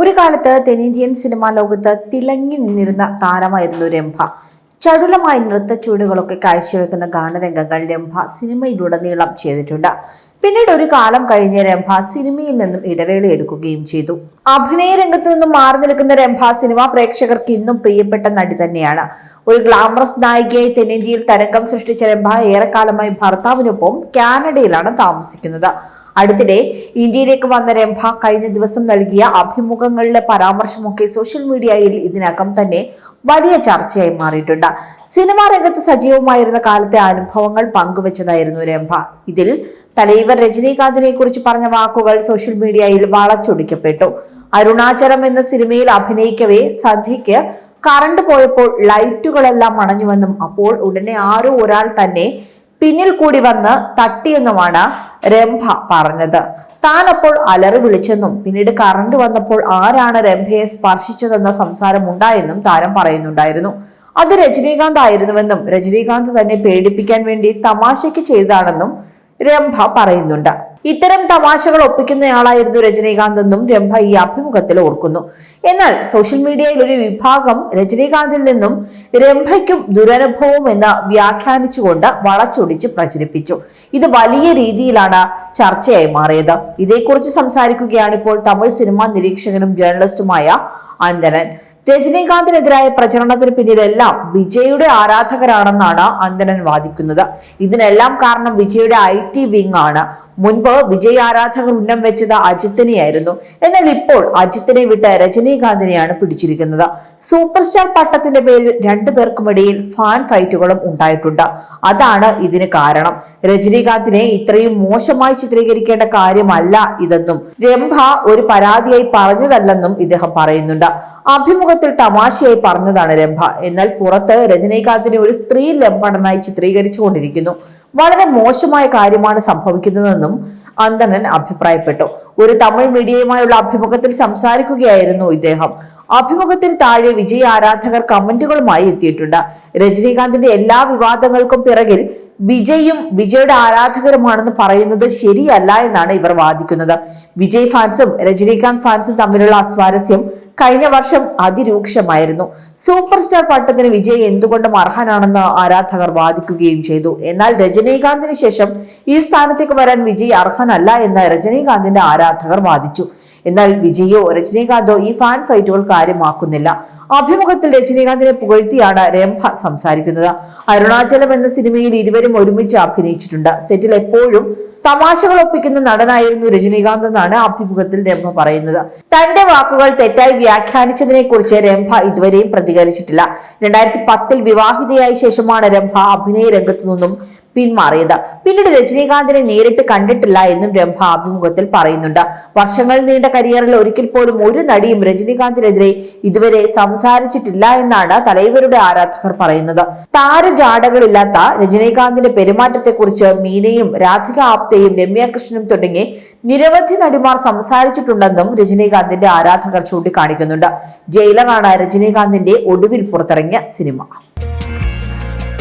ഒരു കാലത്ത് തെന്നിന്ത്യൻ സിനിമാ ലോകത്ത് തിളങ്ങി നിന്നിരുന്ന താരമായിരുന്നു രംഭ. ചടുലമായ നൃത്ത ചുവടുകളൊക്കെ കാഴ്ചവെക്കുന്ന ഗാനരംഗങ്ങൾ രംഭ സിനിമയിലുടനീളം ചെയ്തിട്ടുണ്ട്. പിന്നീട് ഒരു കാലം കഴിഞ്ഞ രംഭ സിനിമയിൽ നിന്നും ഇടവേള എടുക്കുകയും ചെയ്തു. അഭിനയ രംഗത്ത് നിന്നും മാറി നിൽക്കുന്ന രംഭ സിനിമാ പ്രേക്ഷകർക്ക് ഇന്നും പ്രിയപ്പെട്ട നടി തന്നെയാണ്. ഒരു ഗ്ലാമറസ് നായികയായി തെന്നിന്ത്യയിൽ തരംഗം സൃഷ്ടിച്ച രംഭ ഏറെക്കാലമായി ഭർത്താവിനൊപ്പം കാനഡയിലാണ് താമസിക്കുന്നത്. അടുത്തിടെ ഇന്ത്യയിലേക്ക് വന്ന രംഭ കഴിഞ്ഞ ദിവസം നൽകിയ അഭിമുഖങ്ങളിലെ പരാമർശമൊക്കെ സോഷ്യൽ മീഡിയയിൽ ഇതിനകം തന്നെ വലിയ ചർച്ചയായി മാറിയിട്ടുണ്ട്. സിനിമാ രംഗത്ത് സജീവമായിരുന്ന കാലത്തെ അനുഭവങ്ങൾ പങ്കുവച്ചതായിരുന്നു രംഭ. ഇതിൽ തലൈവർ രജനീകാന്തിനെ കുറിച്ച് പറഞ്ഞ വാക്കുകൾ സോഷ്യൽ മീഡിയയിൽ വളച്ചൊടിക്കപ്പെട്ടു. അരുണാചലം എന്ന സിനിമയിൽ അഭിനയിക്കവേ സന്ധ്യയ്ക്ക് കറണ്ട് പോയപ്പോൾ ലൈറ്റുകളെല്ലാം അണഞ്ഞുവെന്നും അപ്പോൾ ഉടനെ ആരോ ഒരാൾ തന്നെ പിന്നിൽ കൂടി വന്ന് തട്ടിയെന്നുമാണ് രംഭ പറഞ്ഞത്. താൻ അപ്പോൾ അലറി വിളിച്ചെന്നും പിന്നീട് കറണ്ട് വന്നപ്പോൾ ആരാണ് രംഭയെ സ്പർശിച്ചതെന്ന സംസാരം ഉണ്ടായെന്നും താരം പറയുന്നുണ്ടായിരുന്നു. അത് രജനീകാന്ത് ആയിരുന്നുവെന്നും രജനീകാന്ത് തന്നെ പേടിപ്പിക്കാൻ വേണ്ടി തമാശയ്ക്ക് ചെയ്താണെന്നും രംഭ പറയുന്നുണ്ട്. ഇത്തരം തമാശകൾ ഒപ്പിക്കുന്നയാളായിരുന്നു രജനീകാന്ത് എന്നും രംഭ ഈ അഭിമുഖത്തിൽ ഓർക്കുന്നു. എന്നാൽ സോഷ്യൽ മീഡിയയിൽ ഒരു വിഭാഗം രജനീകാന്തിൽ നിന്നും രംഭയ്ക്കും ദുരനുഭവം എന്ന് വ്യാഖ്യാനിച്ചുകൊണ്ട് വളച്ചൊടിച്ച് പ്രചരിപ്പിച്ചു. ഇത് വലിയ രീതിയിലാണ് ചർച്ചയായി മാറിയത്. ഇതേക്കുറിച്ച് സംസാരിക്കുകയാണ് ഇപ്പോൾ തമിഴ് സിനിമാ നിരീക്ഷകനും ജേർണലിസ്റ്റുമായ അന്തനൻ രജനീകാന്തിനെതിരായ പ്രചരണത്തിന് പിന്നിലെല്ലാം വിജയുടെ ആരാധകരാണെന്നാണ് അന്തനൻ വാദിക്കുന്നത്. ഇതിനെല്ലാം കാരണം വിജയുടെ ഐ ടി ആണ്. മുൻപ് വിജയ് ആരാധകർ ഉന്നം വെച്ചത് അജിത്തിനെയായിരുന്നു. എന്നാൽ ഇപ്പോൾ അജിത്തിനെ വിട്ട് രജനീകാന്തിനെയാണ് പിടിച്ചിരിക്കുന്നത്. സൂപ്പർ സ്റ്റാർ പട്ടത്തിന്റെ പേരിൽ രണ്ടുപേർക്കുമിടയിൽ ഫാൻ ഫൈറ്റുകളും ഉണ്ടായിട്ടുണ്ട്. അതാണ് ഇതിന് കാരണം. രജനീകാന്തിനെ ഇത്രയും മോശമായി ചിത്രീകരിക്കേണ്ട കാര്യമല്ല ഇതെന്നും രംഭ ഒരു പരാതിയായി പറഞ്ഞതല്ലെന്നും ഇദ്ദേഹം പറയുന്നുണ്ട്. അഭിമുഖത്തിൽ തമാശയായി പറഞ്ഞതാണ് രംഭ. എന്നാൽ പുറത്ത് രജനീകാന്തിനെ ഒരു സ്ത്രീ ലംബടനായി ചിത്രീകരിച്ചുകൊണ്ടിരിക്കുന്നു. വളരെ മോശമായ കാര്യമാണ് സംഭവിക്കുന്നതെന്നും അന്തണൻ അഭിപ്രായപ്പെട്ടു. ഒരു തമിഴ് മീഡിയയുമായുള്ള അഭിമുഖത്തിൽ സംസാരിക്കുകയായിരുന്നു ഇദ്ദേഹം. അഭിമുഖത്തിന് താഴെ വിജയ് ആരാധകർ കമന്റുകളുമായി എത്തിയിട്ടുണ്ട്. രജനീകാന്തിന്റെ എല്ലാ വിവാദങ്ങൾക്കും പിറകിൽ വിജയും വിജയുടെ ആരാധകരുമാണെന്ന് പറയുന്നത് ശരിയല്ല എന്നാണ് ഇവർ വാദിക്കുന്നത്. വിജയ് ഫാൻസും രജനീകാന്ത് ഫാൻസും തമ്മിലുള്ള അസ്വാരസ്യം കഴിഞ്ഞ വർഷം അതിരൂക്ഷമായിരുന്നു. സൂപ്പർ സ്റ്റാർ പട്ടത്തിന് വിജയ് എന്തുകൊണ്ടും അർഹനാണെന്ന് ആരാധകർ വാദിക്കുകയും ചെയ്തു. എന്നാൽ രജനീകാന്തിന് ശേഷം ഈ സ്ഥാനത്തേക്ക് വരാൻ വിജയ് അർഹനല്ല എന്ന് രജനീകാന്തിന്റെ ആരാധകർ വാദിച്ചു. എന്നാൽ വിജയോ രജനീകാന്തോ ഈ ഫാൻ ഫൈറ്റുകൾ കാര്യമാക്കുന്നില്ല. അഭിമുഖത്തിൽ രജനീകാന്തിനെ പുകഴ്ത്തിയാണ് രംഭ സംസാരിക്കുന്നത്. അരുണാചലം എന്ന സിനിമയിൽ ഇരുവരും ഒരുമിച്ച് അഭിനയിച്ചിട്ടുണ്ട്. സെറ്റിൽ എപ്പോഴും തമാശകൾ ഒപ്പിക്കുന്ന നടനായിരുന്നു രജനീകാന്ത് എന്നാണ് അഭിമുഖത്തിൽ രംഭ പറയുന്നത്. തന്റെ വാക്കുകൾ തെറ്റായി വ്യാഖ്യാനിച്ചതിനെ കുറിച്ച് രംഭ ഇതുവരെയും പ്രതികരിച്ചിട്ടില്ല. രണ്ടായിരത്തി പത്തിൽ വിവാഹിതയായ ശേഷമാണ് രംഭ അഭിനയ രംഗത്തു നിന്നും പിന്മാറിയത്. പിന്നീട് രജനീകാന്തിനെ നേരിട്ട് കണ്ടിട്ടില്ല എന്നും രംഭ അഭിമുഖത്തിൽ പറയുന്നുണ്ട്. വർഷങ്ങൾ നീണ്ട കരിയറിൽ ഒരിക്കൽ പോലും ഒരു നടിയും രജനീകാന്തിനെതിരെ ഇതുവരെ സംസാരിച്ചിട്ടില്ല എന്നാണ് തലൈവരുടെ ആരാധകർ പറയുന്നത്. താരജാടകളില്ലാത്ത രജനീകാന്തിന്റെ പെരുമാറ്റത്തെക്കുറിച്ച് മീനയും രാധിക ആപ്തയും രമ്യാകൃഷ്ണനും തുടങ്ങി നിരവധി നടിമാർ സംസാരിച്ചിട്ടുണ്ടെന്നും രജനീകാന്തിന്റെ ആരാധകർ ചൂണ്ടിക്കാണിക്കുന്നുണ്ട്. ജയിലറാണ് രജനീകാന്തിന്റെ ഒടുവിൽ പുറത്തിറങ്ങിയ സിനിമ.